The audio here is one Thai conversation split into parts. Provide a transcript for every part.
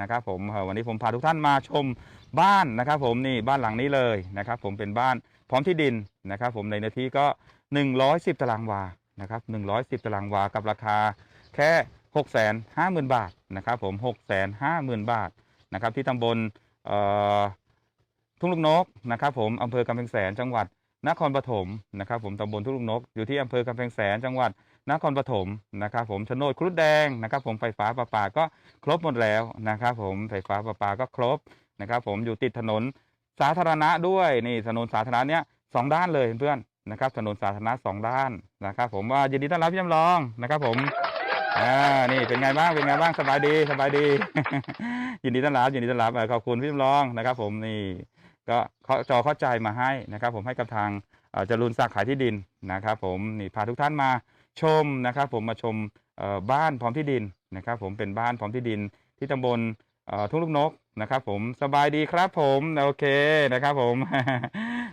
นะครับผมวันนี้ผมพาทุกท่านมาชมบ้านนะครับ ผมนี่บ้านหลังนี้เลยนะครับ ผมเป็นบ้านพร้อมที่ดินนะครับ ผมในเนื้อที่ก็ 110 ตารางวานะครับ110 ตารางวากับราคาแค่ 650,000 บาทนะครับ ผม 650,000 บาทนะครับ ที่ตำบลทุ่งลูกนกนะครับ ผมอำเภอกำแพงแสนจังหวัดนครปฐมนะครับ ผมตำบลทุ่งลูกนกอยู่ที่อำเภอกำแพงแสนจังหวัด นครปฐมนะครับผมโนดครุฑแดงนะครับ ผมไฟฟ้าประปาก็ครบหมดแล้วนะครับ ผมไฟฟ้าประปาก็ครบนะครับ ผมอยู่ติดถนนสาธารณะด้วยนี่ถนนสาธารณะเนี้ยสองด้านเลยเพื่อนนะครับ ถนนสาธารณะสองด้านนะครับ ผมว่ายินดีต้อนรับพี่จำลองนะครับ ผมอ่านี่เป็นไงบ้างเป็นไงบ้างสบายดีสบายดี ยินดีต้อนรับยินดีต้อนรับเอ่อขอบคุณพี่จำลองนะครับ ผมนี่ก็จอเข้าใจมาให้นะครับ ผมให้กับทางจรูนศักดิ์ขายที่ดินนะครับ ผมนี่พาทุกท่านมา ชมนะครับ ผมมาชมบ้านพร้อมที่ดินนะครับ ผมเป็นบ้านพร้อมที่ดินที่ตำบลทุ่งลูกนกนะครับ ผมสบายดีครับ ผมโอเคนะครับ ผม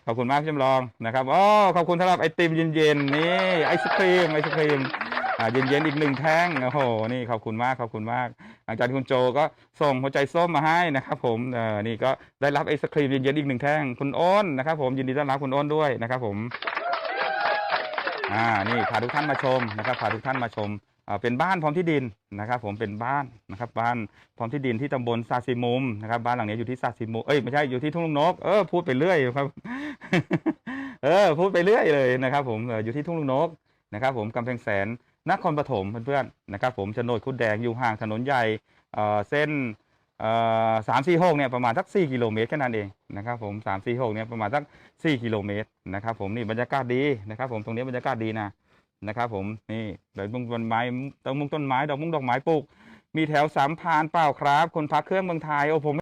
ขอบคุณมากพี่จำลองนะครับอ๋อขอบคุณสำหรับไอติมเย็นๆนี่ไอศครีมไอศครีมเย็นๆอีกหนึ่งแท่งโอ้โหนี่ขอบคุณมากขอบคุณมากหลังจากที่คุณโจก็ส่งหัวใจส้มมาให้นะครับ ผมเออนี่ก็ได้รับไอศครีมเย็นๆอีกหนึ่งแท่งคุณอ้นนะครับ ผมยินดีต้อนรับคุณอ้นด้วยนะครับ ผม อ่านี่พาทุกท่านมาชมนะครับพาทุกท่านมาชมเป็นบ้านพร้อมที่ดินนะครับ ผมเป็นบ้านนะครับ บ้านพร้อมที่ดินที่ตำบลซาซิมุมนะครับบ้านหลังนี้อยู่ที่ซาซิมุมเอ้ยไม่ใช่อยู่ที่ทุ่งลุงนกเออพูดไปเรื่อยครับ เออพูดไปเรื่อยเลยนะครับ ผมอยู่ที่ทุ่งลุงนกนะครับผมกำแพงแสนนครปฐมเพื่อนๆนะครับ ผมโฉนดคุดแดงอยู่ห่างถนนใหญ่เส้น สามสี่หกเนี่ยประมาณสักสี่กิโลเมตรแค่นั้นเองนะครับผมสามสี่หกเนี่ยประมาณสักสี่กิโลเมตรนะครับผมนี่บรรยากาศดีนะครับผมตรงนี้บรรยากาศดีนะนะครับผมนี่ดอกมุ้งต้นไม้ต้นมุ้งต้นไม้ดอกมุ้งดอกไม้ปลูกมีแถวสามพานเปล่าครับ คนพักเครื่องเมืองไทยโอ้ผม